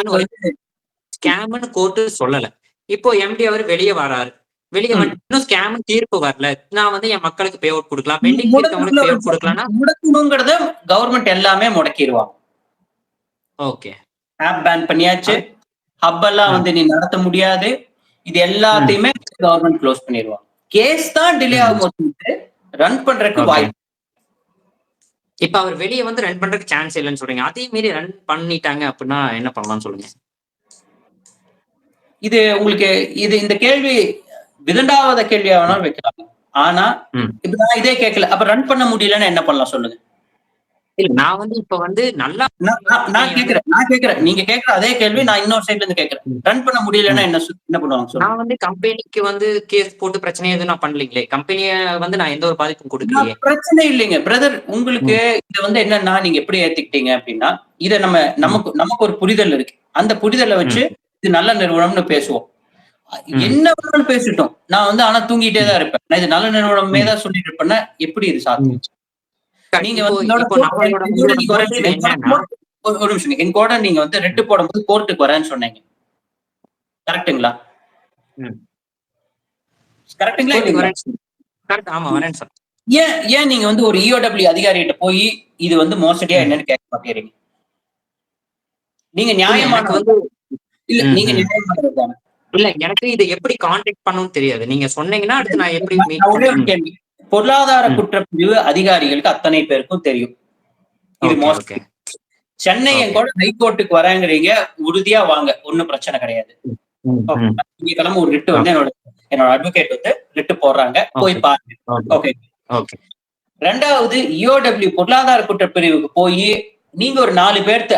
ஸ்கேம்னு ஒரு ஸ்கேம்னு கோர்ட்டு சொல்லல. இப்போ எம்டி அவர் வெளியே வராரு. வெளியே. வந்து இன்னும் ஸ்கேம் தீர்ப்பு வரல. நான் வந்து என் மக்களுக்கு பே அவுட் கொடுக்கலாம். பெண்டிங் இருக்கவங்களுக்கு பே அவுட் கொடுக்கலாம்னா முடக்கணுங்கிறத கவர்மெண்ட் எல்லாமே முடக்கிடுவாங்க ஓகே. ஆப் பேன் பண்ணியாச்சு. ஹப் எல்லாம். வந்து நீ நடத்த முடியாது. இது எல்லாத்தையுமே கவர்மெண்ட் க்ளோஸ் பண்ணிடுவாங்க கேஸ் தான் டிலே. ஆகும் ரன் பண்றதுக்கு. வாய்ப்பு இப்ப அவர் வெளியே வந்து ரன் பண்றதுக்கு சான்ஸ் இல்லைன்னு சொல்றீங்க. அதே மீறி ரன் பண்ணிட்டாங்க அப்படின்னா என்ன பண்ணலாம்னு சொல்லுங்க? இது உங்களுக்கு இது இந்த கேள்வி விதண்டாவாத கேள்வியா வேணாலும் வைக்கலாம். ஆனா. இப்ப நான் இதே கேட்கல. அப்ப ரன் பண்ண முடியலன்னா என்ன பண்ணலாம் சொல்லுங்க? இல்ல நான் வந்து இப்ப வந்து நல்லா நான் கேக்குறேன் நான் கேக்குறேன். நீங்க கேக்குற அதே கேள்வி நான் இன்னொரு சைடுல இருந்து கேக்குறேன். ரன் பண்ண முடியலன்னா என்ன என்ன பண்ணுவாங்க நான் வந்து கம்பெனிக்கு வந்து கேஸ் போட்டு பிரச்சனை எதுவும் நான் பண்ணலீங்களே. கம்பெனிய வந்து நான் எந்த ஒரு பாதிப்பும் கொடுக்கலையே. பிரச்சனை இல்லைங்க. பிரதர் உங்களுக்கு இது வந்து என்னன்னா நீங்க எப்படி ஏத்துக்கிட்டீங்க அப்படின்னா இத நம்ம நமக்கு நமக்கு ஒரு புரிதல் இருக்கு. அந்த புரிதலை வச்சு இது நல்ல நிறுவனம்னு பேசுவோம். என்ன வேணாலும் பேசிட்டோம். நான் வந்து ஆனா தூங்கிட்டே தான் இருப்பேன். நான் இது நல்ல நிறுவனமே தான் சொல்லிட்டு இருப்பேன்னா எப்படி இது சாத்தியம்? நீங்க ஒரு நிமிஷம். என் கூட நீங்க வந்து ரெட்டு போடும்போது கோர்ட்டுக்கு வரேன்னு சொன்னீங்க. கரெக்ட்டுங்களா? கரெக்ட் ஆமா வரேன் சார் ஏன் ஏன் நீங்க வந்து ஒரு இஓடபிள்யூ அதிகாரிகிட்ட போய் இது வந்து மோசடியா என்னன்னு கேட்க மாட்டேறீங்க நீங்க நியாயமான வந்து இல்ல நீங்க தானே. இல்ல எனக்கு இதை எப்படி கான்டாக்ட் பண்ணணும்னு தெரியாது. நீங்க சொன்னீங்கன்னா அடுத்து நான் எப்படி பொருளாதார. குற்றப்பிரிவு அதிகாரிகளுக்கு அத்தனை பேருக்கும் தெரியும். இது ஓகே சென்னை கூட ஹைகோர்ட்டுக்கு வரேங்கிறீங்க உறுதியா வாங்க. ஒண்ணும் பிரச்சனை கிடையாது. கிளம்ப ஒரு ரிட்டு வந்து என்னோட என்னோட அட்வொகேட் வந்து ரிட்டு போடுறாங்க. போய். பாருங்க. ஓகே. ரெண்டாவது இஓடபிள்யூ பொருளாதார குற்றப்பிரிவுக்கு போய் நீங்க ஒரு நாலு பேர்த்த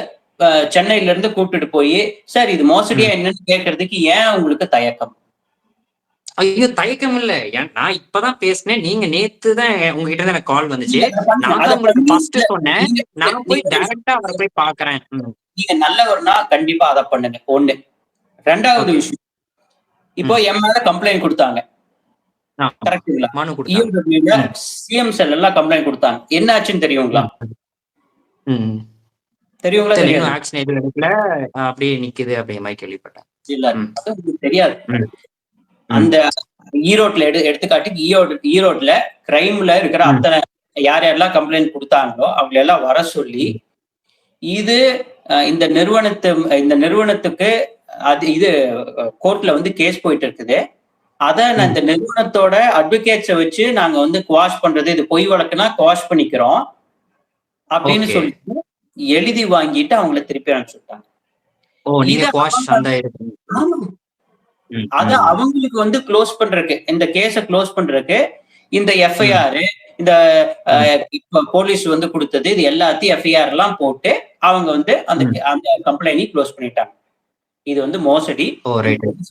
சென்னையில இருந்து கூப்பிட்டுட்டு போய் சார் இது மோசடியா என்னன்னு கேட்கறதுக்கு ஏன் உங்களுக்கு தயக்கம்? ஐயோ தயக்கம் இல்ல. நான் இப்பதான் பேசினேன். நீங்க நேத்து தான் உங்ககிட்ட இருந்து எனக்கு கால் வந்துச்சு. நான் தான் உங்களுக்கு ஃபர்ஸ்ட் சொன்னேன். நான் போய் டைரக்டா அவரை போய் பாக்குறேன். நீங்க நல்லவர்னா கண்டிப்பா அதை பண்ணுங்க. ஒண்ணு ரெண்டாவது. விஷயம். இப்போ என் மேல கம்ப்ளைண்ட் கொடுத்தாங்க. கரெக்டுங்களா. சிஎம் செல் எல்லாம் கம்ப்ளைண்ட் கொடுத்தாங்க. என்ன ஆச்சுன்னு தெரியுங்களா. தெரியுங்களா இன்னும் ஆக்ஷன் எதுவும் எடுக்கல. அப்படியே நிக்குது அப்படிங்கிற மாதிரி கேள்விப்பட்டேன். தெரியாது. அந்த ஈரோட்ல எடு எடுத்துக்காட்டுக்கு ஈரோடு ஈரோட்ல கிரைம்ல இருக்கிற. அத்தனை யார் யாரெல்லாம் கம்ப்ளைண்ட் கொடுத்தாங்களோ அவங்க எல்லாம் வர சொல்லி இது இந்த நிறுவனத்து இந்த நிறுவனத்துக்கு அது இது கோர்ட்ல வந்து கேஸ் போயிட்டு இருக்குது. அத நான் இந்த நிறுவனத்தோட அட்வொகேட்ஸை வச்சு நாங்க வந்து குவாஷ் பண்றது இது பொய் வழக்குனா குவாஷ் பண்ணிக்கிறோம். அப்படின்னு. சொல்லிட்டு எழுதி வாங்கிட்டு அவங்கள திருப்பி அனுப்பிச்சுட்டாங்க. ஓ அத. அவங்களுக்கு வந்து க்ளோஸ் பண்றதுக்கு இந்த கேஸ க்ளோஸ் பண்றதுக்கு இந்த எஃப்ஐஆர் இந்த போலீஸ் வந்து கொடுத்தது இது எல்லாத்தையும் எஃப்ஐஆர் எல்லாம் போட்டு அவங்க வந்து அந்த. அந்த கம்ப்ளைண்ட் க்ளோஸ் பண்ணிட்டாங்க இது வந்து மோசடி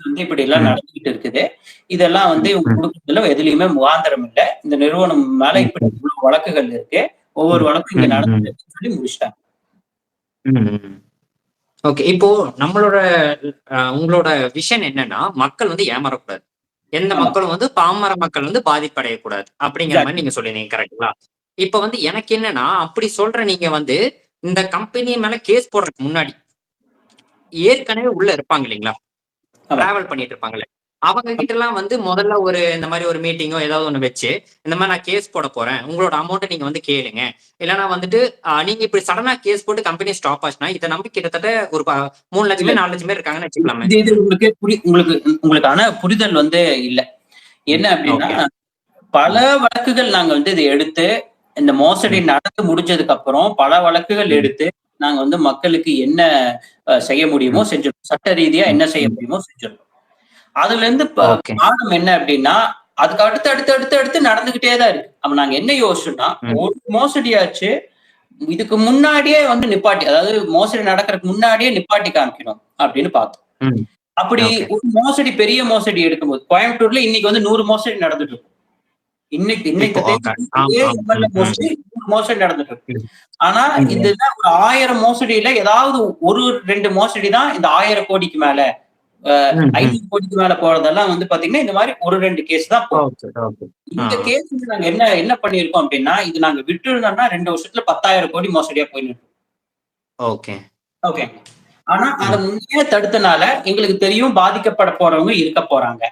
வந்து இப்படி எல்லாம். நடந்துகிட்டு இருக்குது இதெல்லாம் வந்து இவங்க. கொடுக்கறதுல எதுலயுமே முகாந்திரம் இல்ல இந்த நிறுவனம் மேல. இப்படி இவ்வளவு வழக்குகள் இருக்கு ஒவ்வொரு வழக்கும் இங்க. நடந்துன்னு சொல்லி முடிச்சிட்டாங்க ஓகே இப்போ நம்மளோட உங்களோட விஷன் என்னன்னா மக்கள் வந்து ஏமாறக்கூடாது. எந்த. மக்களும் வந்து பாமர மக்கள் வந்து பாதிப்படையக்கூடாது அப்படிங்கிற மாதிரி நீங்க சொல்லிருந்தீங்க கரெக்டுங்களா இப்ப வந்து எனக்கு என்னன்னா அப்படி சொல்ற நீங்க வந்து இந்த கம்பெனி மேல கேஸ் போடுறதுக்கு முன்னாடி ஏற்கனவே உள்ள இருப்பாங்க இல்லைங்களா. டிராவல் பண்ணிட்டு இருப்பாங்கல்ல அவங்க கிட்ட எல்லாம் வந்து முதல்ல ஒரு இந்த மாதிரி ஒரு மீட்டிங்கோ ஏதாவது ஒண்ணு வச்சு இந்த மாதிரி நான் கேஸ் போட போறேன். உங்களோட அமௌண்ட்டை நீங்க வந்து கேளுங்க. இல்லைன்னா வந்துட்டு நீங்க இப்படி சடனா கேஸ் போட்டு கம்பெனி ஸ்டாப் ஆச்சுன்னா இதை நம்பி கிட்டத்தட்ட ஒரு மூணு லட்சம் பேர் நாலு லட்சம் பேர் இருக்காங்கன்னு வச்சுக்கலாமே. இது உங்களுக்கு புரி உங்களுக்கு உங்களுக்கான புரிதல் வந்து இல்ல. என்ன அப்படின்னா. பல வழக்குகள் நாங்க வந்து இதை எடுத்து இந்த மோசடி நடந்து முடிஞ்சதுக்கு அப்புறம் பல வழக்குகள். எடுத்து நாங்க வந்து மக்களுக்கு என்ன செய்ய முடியுமோ செஞ்சிருக்கோம். சட்ட ரீதியா என்ன செய்ய முடியுமோ செஞ்சிருக்கோம். அதுல இருந்து பாடம் என்ன அப்படின்னா அதுக்கு அடுத்து அடுத்து அடுத்து அடுத்து நடந்துகிட்டே தான் இருக்கு அப்ப நாங்க என்ன யோசிச்சோம்னா. ஒரு மோசடியாச்சு இதுக்கு முன்னாடியே வந்து நிப்பாட்டி அதாவது மோசடி நடக்கிறதுக்கு முன்னாடியே நிப்பாட்டி காமிக்கணும் அப்படின்னு பார்த்தோம். அப்படி. ஒரு மோசடி பெரிய மோசடி எடுக்கும்போது கோயம்புத்தூர்ல இன்னைக்கு வந்து நூறு மோசடி நடந்துட்டு இருக்கும் இன்னைக்கு இன்னைக்கு மோசடி மோசடி நடந்துட்டு இருக்கு. ஆனா. இதுல ஒரு ஆயிரம் மோசடியில ஏதாவது ஒரு ரெண்டு மோசடி தான் இந்த ஆயிரம் கோடிக்கு மேல. ஐநூறு கோடிக்கு மேல போறதெல்லாம் வந்து பாத்தீங்கன்னா இந்த மாதிரி ஒரு ரெண்டு கேஸ் தான் போகும். ஓகே ஓகே இந்த. கேஸ் நாங்க என்ன என்ன பண்ணிருக்கோம் அப்படின்னா இது நாங்க விட்டு இருந்தோம்னா ரெண்டு வருஷத்துல பத்தாயிரம் கோடி மோசடியா போயிட்டு ஓகே ஓகே ஆனா அதை முன்னே தடுத்தனால எங்களுக்கு தெரியும் பாதிக்கப்பட போறவங்க இருக்க போறாங்க.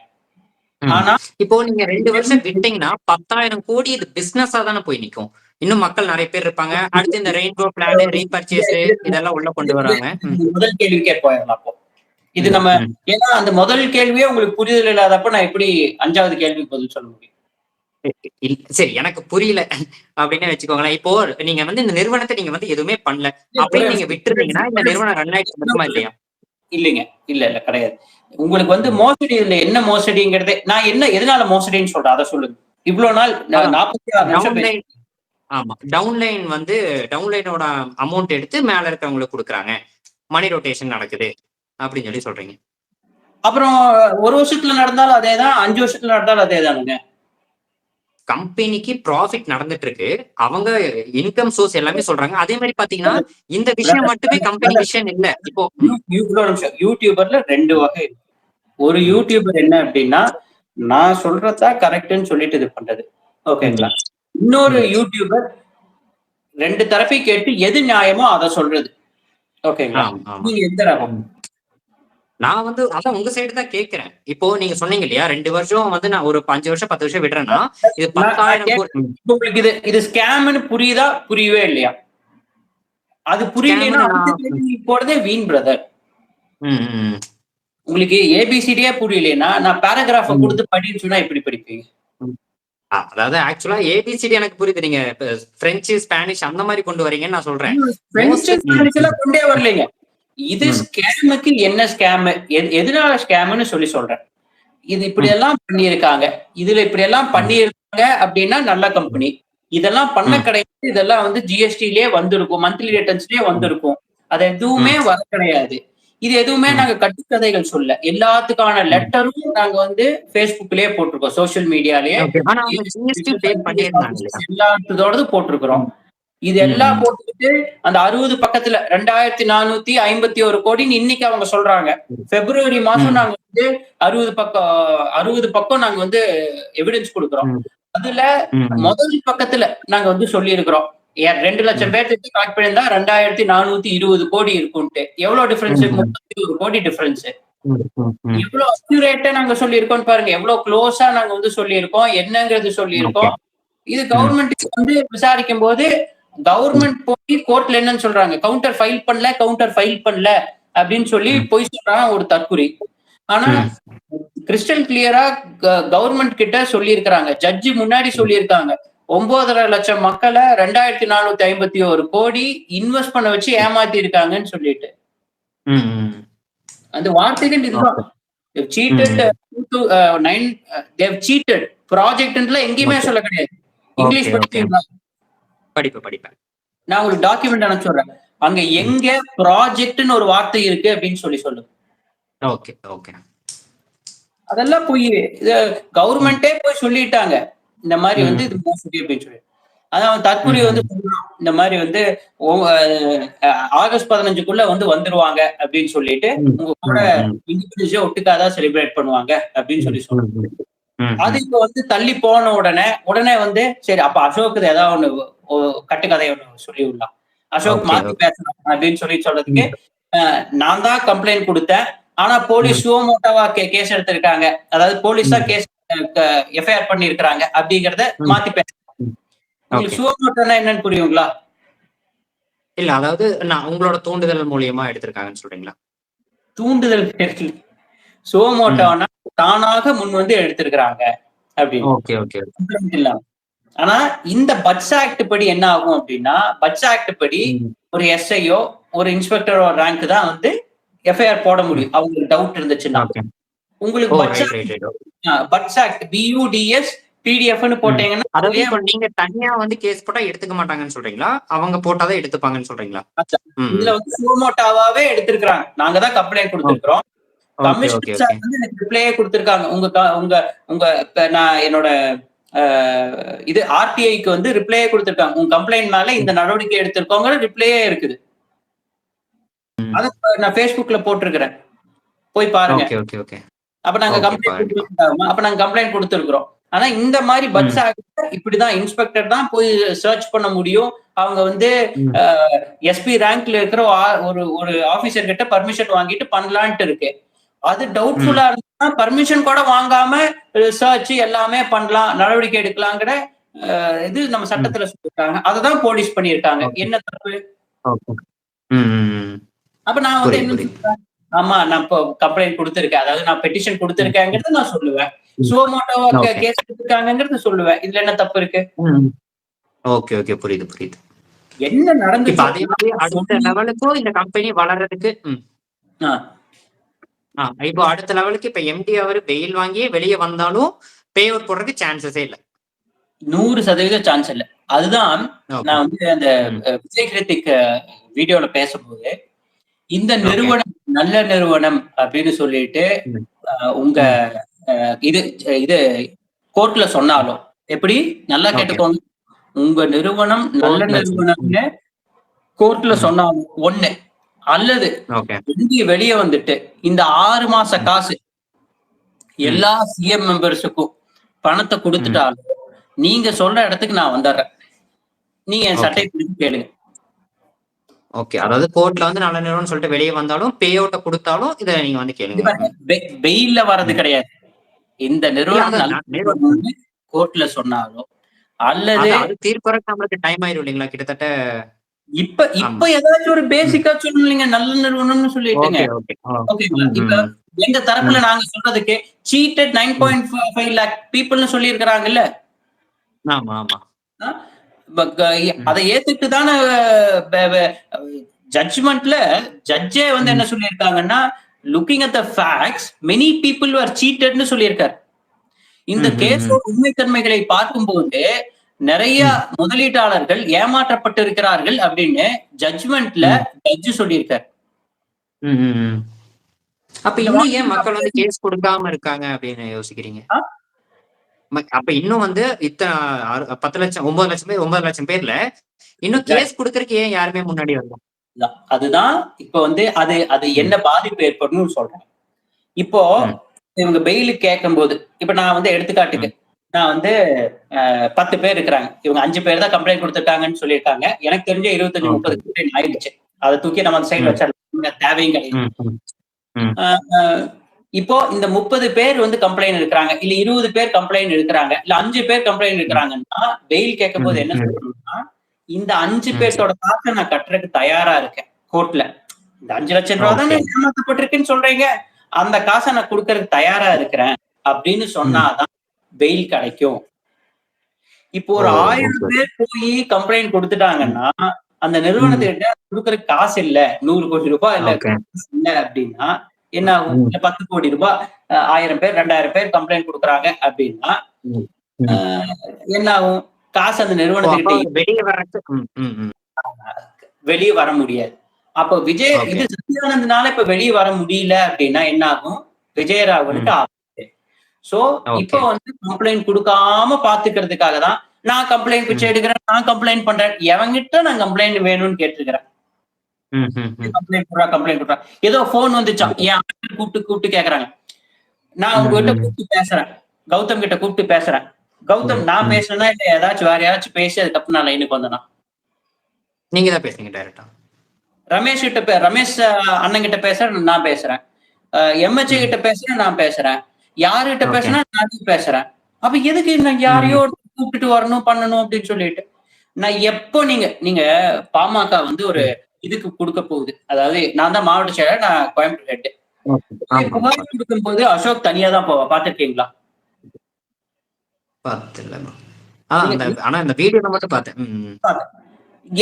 ஆனா இப்போ நீங்க ரெண்டு வருஷம் விட்டீங்கன்னா பத்தாயிரம் கோடி இது பிசினஸா தானே போய் நிக்கும். இன்னும் மக்கள் நிறைய பேர் இருப்பாங்க. அடுத்து இந்த ரெயின்போ பிளான் ரீபர்ச்சேஸ் இதெல்லாம் உள்ள கொண்டு வராங்க. முதல் கேள்விக்கே போயிடலாம் அப்போ. இது நம்ம. ஏன்னா அந்த முதல் கேள்வியே உங்களுக்கு புரிதல் இல்லாதப்ப நான் எப்படி அஞ்சாவது கேள்விக்கு பதில் சொல்ல முடியும்? இல்ல, சரி எனக்கு புரியல அப்படின்னு வச்சுக்கோங்களேன். இப்போ நீங்க வந்து இந்த நிறுவனத்தை நீங்க வந்து எதுவுமே பண்ணல. அப்படின்னு நீங்க விட்டுருந்தீங்கன்னா இந்த நிறுவனம் ரன் ஆயிட்டு இருக்குமா இல்லையா? இல்லைங்க. இல்ல இல்ல கிடையாது. உங்களுக்கு வந்து மோசடி இதுல என்ன மோசடிங்கிறதே நான் என்ன எதனால மோசடின்னு சொல்றேன்? அதை சொல்லுங்க. இவ்வளவு நாள். நாற்பத்தி ஆறு நிமிஷம் ஆமா டவுன்லைன் வந்து டவுன்லைனோட அமௌண்ட் எடுத்து மேல இருக்கவங்களுக்கு கொடுக்குறாங்க. மணி ரொட்டேஷன் நடக்குது. அப்படின்னு சொல்லி சொல்றீங்க. அப்புறம் ஒரு வருஷத்துல நடந்தாலும் அதே தான் அஞ்சு வருஷத்துல நடந்தாலும் அதே தானுங்க கம்பெனிக்கு ப்ராஃபிட் நடந்துட்டு இருக்கு அவங்க இன்கம் சோர்ஸ் எல்லாமே சொல்றாங்க. அதே மாதிரி பாத்தீங்கன்னா இந்த விஷயம் மட்டுமே கம்பெனி விஷயம் இல்ல. இப்போ யூடியூபர்ல ரெண்டு வகை. ஒரு யூடியூபர் என்ன அப்படின்னா நான் சொல்றதா கரெக்ட்னு சொல்லிட்டு இது பண்றது. ஓகேங்களா? இன்னொரு யூடியூபர் ரெண்டு தரப்பையும் கேட்டு எது நியாயமோ அதை சொல்றது. ஓகேங்களா. நீங்க எந்த ரகம்? நான் வந்து அதான் உங்க சைடு தான் கேக்குறேன். இப்போ நீங்க சொன்னீங்க இல்லையா ரெண்டு வருஷம் வந்து நான் ஒரு அஞ்சு வருஷம் பத்து வருஷம் விடுறேன்னா இது பத்தாயிரம் உங்களுக்கு இது இது ஸ்கேம்னு புரியுதா புரியவே இல்லையா? அது புரியலைன்னா போறதே வீண் பிரதர். உங்களுக்கு ஏபிசிடியே புரியலைன்னா நான் பேராகிராஃப. கொடுத்து படின்னு சொன்னா எப்படி படிப்பீங்க? அதாவது ஆக்சுவலா ஏபிசிடி எனக்கு புரியுது. நீங்க பிரெஞ்சு ஸ்பானிஷ் அந்த மாதிரி கொண்டு வரீங்கன்னு நான் சொல்றேன். கொண்டே வரலைங்க. இது. ஸ்கேமுக்கு என்ன ஸ்கேம் எதனால ஸ்கேம்னு சொல்லி சொல்றேன். இது இப்படி எல்லாம் பண்ணியிருக்காங்க. இதுல இப்படி எல்லாம் பண்ணியிருக்காங்க அப்படின்னா நல்ல கம்பெனி இதெல்லாம் பண்ண. கிடையாது இதெல்லாம் வந்து ஜிஎஸ்டிலே வந்திருக்கும். மந்த்லி ரிட்டர்ன்ஸ்லயே வந்திருக்கும். அது எதுவுமே வர கிடையாது. இது எதுவுமே. நாங்க கட்டுக்கதைகள் சொல்ல. எல்லாத்துக்கான லெட்டரும் நாங்க வந்து Facebookலயே போட்டிருக்கோம். சோஷியல் மீடியாலயே எல்லாத்தோடது போட்டிருக்கிறோம். இது எல்லாம். போட்டுக்கிட்டு அந்த அறுபது பக்கத்துல ரெண்டாயிரத்தி நானூத்தி ஐம்பத்தி ஒரு கோடின்னு இன்னைக்கு அவங்க சொல்றாங்க. பிப்ரவரி மாசம். நாங்க வந்து அறுபது பக்கம் அறுபது பக்கம் நாங்க வந்து எவிடன்ஸ் கொடுக்குறோம். அதுல. முதல் பக்கத்துல நாங்க வந்து சொல்லி இருக்கிறோம் ரெண்டு லட்சம் பேர்த்துக்கு கலெக்ட் பண்ணியிருந்தா ரெண்டாயிரத்தி நானூத்தி இருபது கோடி இருக்கும்ட்டு எவ்வளவு டிஃபரன்ஸ். முப்பத்தி ஒரு கோடி டிஃபரன்ஸ். எவ்வளவு அக்யூரேட்டா நாங்க சொல்லியிருக்கோம் பாருங்க. எவ்வளவு க்ளோஸா நாங்க வந்து சொல்லியிருக்கோம். என்னங்கிறது சொல்லியிருக்கோம். இது கவர்மெண்ட் வந்து விசாரிக்கும் போது கவர்மெண்ட் போய் கோர்ட்ல என்னன்னு சொல்றாங்க? கவுண்டர் ஃபைல் பண்ணல கவுண்டர் ஃபைல் பண்ணல அப்படின்னு சொல்லி. போய் சொல்றாங்க ஒரு தற்குறி ஆனா. கிறிஸ்டல் கிளியரா கவர்மெண்ட் கிட்ட சொல்லியிருக்கிறாங்க. ஜட்ஜி முன்னாடி சொல்லியிருக்காங்க. ஒன்பதரை லட்சம் மக்களை ரெண்டாயிரத்தி நானூத்தி ஐம்பத்தி ஒரு கோடி இன்வெஸ்ட் பண்ண வச்சு ஏமாத்தி இருக்காங்கன்னு சொல்லிட்டு. அந்த வார்த்தைகள் இதுதான் சீட்டட் நைன் தேவ் சீட்டட் ப்ராஜெக்ட்ல எங்கேயுமே. சொல்ல கிடையாது. English Okay, okay. படிப்பீங்களா படிப்பு படிப்பேன். நான் உங்களுக்கு டாக்குமெண்ட் அனுப்பிச்சுடுறேன் அங்க எங்க ப்ராஜெக்ட்னு ஒரு வார்த்தை இருக்கு அப்படின்னு சொல்லி சொல்லுங்க ஓகே ஓகே அதெல்லாம் போய் கவர்மெண்டே போய் சொல்லிட்டாங்க. இந்த மாதிரி வந்து இது மோசடி அப்படின்னு சொல்லி. அதான் அவன் தற்கொலை வந்து. இந்த மாதிரி வந்து ஆகஸ்ட் பதினஞ்சுக்குள்ள வந்து வந்துருவாங்க அப்படின்னு சொல்லிட்டு உங்க கூட இண்டிபெண்டன்ஸ் ஒட்டுக்காதான் செலிப்ரேட் பண்ணுவாங்க அப்படின்னு சொல்லி சொல்றாங்க அது இப்ப வந்து தள்ளி போன உடனே உடனே வந்து சரி அப்ப அசோக் ஏதாவது ஒண்ணு கட்டுக்கதை ஒண்ணு சொல்லி விடலாம் அசோக் மாத்தி பேசலாம் அப்படின்னு சொல்லி சொல்றதுக்கு நான் தான் கம்ப்ளைண்ட் கொடுத்தேன். ஆனா போலீஸ் சுவமோட்டவா கேஸ் எடுத்திருக்காங்க. அதாவது போலீஸ் தான் கேஸ் எஃப்ஐஆர் பண்ணி இருக்காங்க அப்படிங்கறத. மாத்தி பேச சுவமோட்டோனா என்னன்னு புரியுங்களா? இல்ல அதாவது நான் உங்களோட தூண்டுதல் மூலியமா எடுத்திருக்காங்கன்னு சொல்றீங்களா? தூண்டுதல் சுவமோட்டோனா தானாக முன் வந்து எடுத்திருக்கிறாங்க அப்படின்னு. ஆனா இந்த பட்ஸ் ஆக்ட் படி என்ன ஆகும் அப்படின்னா பட்ஸ் ஆக்ட் படி ஒரு எஸ்ஐயோ ஒரு இன்ஸ்பெக்டரோ ரேங்க் தான் வந்து எஃப்ஐஆர் போட முடியும். அவங்களுக்கு டவுட் இருந்துச்சுன்னா. உங்களுக்கு பட்ஸ் ஆக்ட் பியூடிஎஸ் பிடிஎஃப்னு போட்டீங்கன்னா அதாவது நீங்க தனியா வந்து கேஸ் போட்டா எடுத்துக்க மாட்டாங்கன்னு சொல்றீங்களா? அவங்க போட்டாதான் எடுத்துப்பாங்கன்னு சொல்றீங்களா. இதுல வந்து சுவமோட்டாவே எடுத்திருக்காங்க நாங்க தான் கம்ப்ளைண்ட் கொடுத்திருக்கிறோம். ஓகே சார் வந்து எனக்கு ரிப்ளையே கொடுத்திருக்காங்க. உங்க உங்க உங்க நான் என்னோட இது ஆர்டிஐக்கு வந்து ரிப்ளையே கொடுத்திருக்காங்க. உங்க கம்ப்ளைண்ட் மேல இந்த நடவடிக்கை எடுத்திருக்கோங்கிற ரிப்ளையே இருக்குது. அத நான் Facebookல போட்டிருக்கிறேன். போய் பாருங்க. ஓகே ஓகே ஓகே அப்ப நாங்க கம்ப்ளைண்ட் அப்ப நாங்க கம்ப்ளைண்ட் கொடுத்திருக்கிறோம். ஆனா இந்த மாதிரி பட்ஸ் ஆக்ட் இப்படிதான் இன்ஸ்பெக்டர் தான் போய் சர்ச் பண்ண முடியும். அவங்க வந்து. எஸ்பி ரேங்க்ல இருக்கிற ஒரு ஒரு ஆபீசர் கிட்ட பர்மிஷன் வாங்கிட்டு பண்ணலான்ட்டு இருக்கு அது டவுட்ஃபுல்லா இருந்தா பர்மிஷன் கூட வாங்காம சர்ச் எல்லாமே பண்ணலாம் நடவடிக்கை எடுக்கலாங்கிற இது நம்ம சட்டத்துல சொல்லிருக்காங்க அததான் போலீஸ் பண்ணிருக்காங்க. என்ன தப்பு. அப்ப நான் வந்து என்ன? ஆமா நான் இப்போ கம்ப்ளைண்ட் கொடுத்திருக்கேன். அதாவது நான் பெட்டிஷன் கொடுத்திருக்கேங்கிறத நான் சொல்லுவேன். சுவமோட்டோவா. கேஸ் கொடுத்திருக்காங்கிறது சொல்லுவேன். இதுல என்ன தப்பு இருக்கு. Okay okay. புரியுது புரியுது. என்ன நடந்து அதே மாதிரி அடுத்த லெவலுக்கும் இந்த கம்பெனி வளர்றதுக்கு இப்போ அடுத்த லெவலுக்கு இப்ப எம்டி அவர் பெயில் வாங்கி வெளியே வந்தாலும் பே அவுட் போடுறதுக்கு சான்சஸே இல்ல. நூறு சதவீத சான்ஸ் இல்ல. அதுதான். நான் வந்து அந்த விஜய் கிருத்திக் வீடியோல பேசும்போது இந்த நிறுவனம் நல்ல நிறுவனம் அப்படின்னு சொல்லிட்டு உங்க இது இது கோர்ட்ல சொன்னாலும் எப்படி? நல்லா. கேட்டுக்கோங்க. உங்க நிறுவனம் நல்ல நிறுவனம்னு கோர்ட்ல. சொன்னாலும் ஒண்ணு அல்லது ஓகே இந்திய வெளியே வந்துட்டு இந்த ஆறு மாச காசு எல்லா சிஎம் மெம்பர்ஸுக்கும் பணத்தை கொடுத்துட்டாலும் நீங்க சொல்ற இடத்துக்கு நான் வந்துடுறேன். நீங்க என் Okay. சட்டை பிடிச்சு கேளுங்க. ஓகே அதாவது கோர்ட்ல வந்து நல்ல நிறுவனம் சொல்லிட்டு வெளியே வந்தாலும் பே அவுட்ட கொடுத்தாலும் இத நீங்க வந்து கேளுங்க. வெயில்ல வர்றது கிடையாது. இந்த நிறுவனம். கோர்ட்ல சொன்னாலும் அல்லது தீர்ப்பறக்கு நம்மளுக்கு டைம் ஆயிரும் இல்லைங்களா? கிட்டத்தட்ட இப்ப இப்ப ஏதாச்சும் ஒரு பேசிக்கா சொல்லலைங்க நல்ல நிறுவனம்னு சொல்லிட்டுங்க. Okay okay. ஓகேங்களா இப்ப எங்க தரப்புல நாங்க சொல்றதுக்கு seated nine point five lakh பீப்புள்னு சொல்லி இருக்கிறாங்கல்ல ஆமா ஆமா. அதை ஏத்துட்டு தானே ஜட்ஜ்மெண்ட்ல ஜட்ஜே வந்து என்ன சொல்லியிருக்காங்கன்னா looking at the facts many people are சீட்டட்னு சொல்லியிருக்காரு. இந்த கேஸோட உண்மைத்தன்மைகளை பார்க்கும்போது நிறைய முதலீட்டாளர்கள் ஏமாற்றப்பட்டு இருக்கிறார்கள் அப்படின்னு ஜட்ஜ்மெண்ட்ல ஜட்ஜ் சொல்லியிருக்காரு. அப்ப இன்னும் ஏன் மக்கள் வந்து கேஸ் கொடுக்காம இருக்காங்க அப்படின்னு யோசிக்கிறீங்க? அப்ப இன்னும் வந்து இத்தனை பத்து லட்சம் ஒன்பது லட்சம் பேர் ஒன்பது லட்சம் பேர்ல இன்னும் கேஸ் கொடுக்கறதுக்கு ஏன் யாருமே முன்னாடி வரல? தான். அதுதான் இப்ப வந்து அது அது என்ன பாதிப்பு ஏற்படும்னு சொல்றேன். இப்போ. இவங்க பெயிலுக்கு கேட்கும்போது இப்ப நான் வந்து எடுத்துக்காட்டுக்கு நான் வந்து பத்து பேர் இருக்கிறாங்க. இவங்க அஞ்சு பேர் தான் கம்ப்ளைண்ட் கொடுத்துருக்காங்கன்னு சொல்லியிருக்காங்க. எனக்கு தெரிஞ்ச இருபத்தஞ்சு. முப்பது கம்ப்ளைண்ட் ஆயிடுச்சு. அதை தூக்கி நம்ம அந்த சைடு. வச்சிடலாம். தேவையும் கிடையாது. இப்போ இந்த முப்பது பேர் வந்து கம்ப்ளைண்ட் இருக்கிறாங்க. இல்ல இருபது பேர் கம்ப்ளைண்ட் இருக்கிறாங்க. இல்ல அஞ்சு பேர் கம்ப்ளைண்ட் இருக்கிறாங்கன்னா பெயில் கேட்கும் போது என்ன. சொல்லணும்னா இந்த அஞ்சு. பேர்த்தோட காசை நான் கட்டுறதுக்கு தயாரா இருக்கேன் கோர்ட்ல இந்த அஞ்சு லட்சம் ரூபா தானே. ஏமாத்தப்பட்டிருக்குன்னு சொல்றீங்க. அந்த காசை நான் கொடுக்கறதுக்கு தயாரா இருக்கிறேன் அப்படின்னு சொன்னாதான் பெயில் கிடைக்கும். இப்போ ஒரு ஆயிரம். பேர் போய் கம்ப்ளைண்ட் கொடுத்துட்டாங்கன்னா அந்த நிறுவனத்துக்கிட்ட கொடுக்கறதுக்கு காசு இல்ல. நூறு கோடி ரூபாய் இல்ல. இல்ல அப்படின்னா என்ன ஆகும்? பத்து கோடி ரூபாய் ஆயிரம் பேர் ரெண்டாயிரம் பேர் கம்ப்ளைண்ட் கொடுக்குறாங்க அப்படின்னா என்ன ஆகும்? காசு அந்த நிறுவனத்துக்கிட்ட வெளியே ம். வெளியே வர முடியாது. அப்போ விஜய். இது சத்யானந்தனால இப்ப வெளியே வர முடியல அப்படின்னா என்ன ஆகும்? விஜயராகவனுக்கு சோ. இப்போ வந்து கம்ப்ளைண்ட் கொடுக்காம பாத்துக்கிறதுக்காக தான் நான் கம்ப்ளைண்ட் பிச்சை எடுக்கிறேன் நான் கம்ப்ளைண்ட் பண்றேன். எவங்கிட்ட நான் கம்ப்ளைண்ட் வேணும்னு கேட்டிருக்கிறேன். கம்ப்ளைண்ட் கொடுறா கம்ப்ளைண்ட் கொடுறா? ஏதோ போன் வந்துச்சான் என் கூப்பிட்டு கூப்பிட்டு கேக்குறாங்க. நான் உங்ககிட்ட. கூப்பிட்டு பேசுறேன். கௌதம் கிட்ட கூப்பிட்டு பேசுறேன். கௌதம் நான் ம். பேசுறேன்னா இல்ல ஏதாச்சும் வேற யாராச்சும் பேசி அதுக்கப்புறம் நான் லைனுக்கு வந்தேனா? நீங்க தான் பேசுறீங்க டைரக்டா ரமேஷ் கிட்ட ரமேஷ் அண்ணன் கிட்ட பேசுறேன் நான் பேசுறேன். எம்எச்ஏ கிட்ட பேசுறேன் நான் பேசுறேன். யாருகிட்ட. பேசுறேன் நான் பேசுறேன். அப்ப எதுக்கு நான் யாரையோ கூப்பிட்டுட்டு வரணும் பண்ணணும் அப்படின்னு சொல்லிட்டு? நான் எப்போ நீங்க நீங்க பாமக வந்து ஒரு இதுக்கு கொடுக்க போகுது. அதாவது நான் தான் மாவட்ட செயலர் நான் கோயம்புத்தூர் ஹெட் புகார் கொடுக்கும்போது அசோக் தனியா தான் போவா? பாத்திருக்கீங்களா.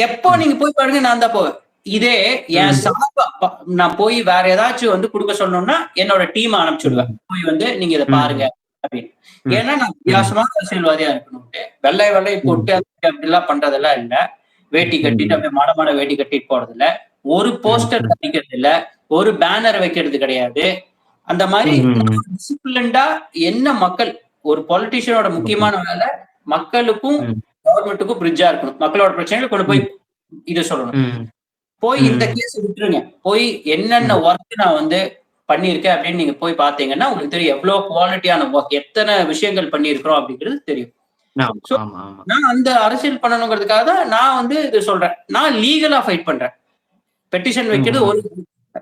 எப்போ நீங்க போய் பாருங்க நான் தான் போவேன். இதே என். சார்பா நான் போய் வேற ஏதாச்சும் வந்து கொடுக்க சொன்னோம்னா என்னோட டீம் அனுப்பிச்சுடுவேன். போய் வந்து நீங்க இதை. பாருங்க அப்படின்னு. ஏன்னா நான் வித்தியாசமான அரசியல்வாதியா இருக்கணும்ட்டு வெள்ளை வெள்ளை போட்டு அப்படி அப்படிலாம் பண்றதெல்லாம் இல்ல. வேட்டி கட்டிட்டு அப்படியே மாட மாட வேட்டி கட்டிட்டு போறது இல்ல ஒரு போஸ்டர் கட்டிக்கிறது இல்ல. ஒரு பேனர் வைக்கிறது கிடையாது. அந்த மாதிரி. டிசிப்ளின்டா என்ன மக்கள் ஒரு பொலிட்டிஷியனோட முக்கியமான வேலை மக்களுக்கும். கவர்மெண்ட்டுக்கும் பிரிட்ஜா இருக்கணும். மக்களோட பிரச்சனைகளை கொண்டு போய் இதை சொல்லணும். போய். இந்த கேஸ் விட்டுருங்க. போய் என்னென்ன ஒர்க் நான் வந்து பண்ணியிருக்கேன் அப்படின்னு நீங்க போய் பாத்தீங்கன்னா உங்களுக்கு தெரியும். எவ்வளவு குவாலிட்டியான ஒர்க் எத்தனை விஷயங்கள் பண்ணியிருக்கிறோம் அப்படிங்கிறது தெரியும். நான் அந்த அரசியல் பண்ணணுங்கிறதுக்காக தான் நான் வந்து இது சொல்றேன். நான் லீகலா ஃபைட் பண்றேன். பெட்டிஷன் வைக்கிறது ஒரு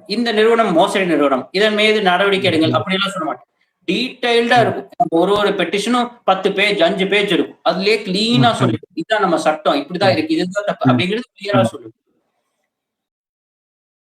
இந்த நிறுவனம் மோசடி நிறுவனம். இதன் மீது நடவடிக்கை எடுங்கள். அப்படி எல்லாம் சொல்ல மாட்டேன். டீடைல்டா இருக்கும். ஒரு ஒரு பெட்டிஷனும் பத்து பேஜ் அஞ்சு பேஜ் இருக்கும். அதுலயே கிளீனா ம். சொல்லி இதுதான் நம்ம சட்டம். இப்படிதான் இருக்கு. இதுதான் தப்பு. அப்படிங்கிறது கிளியரா சொல்லுவோம்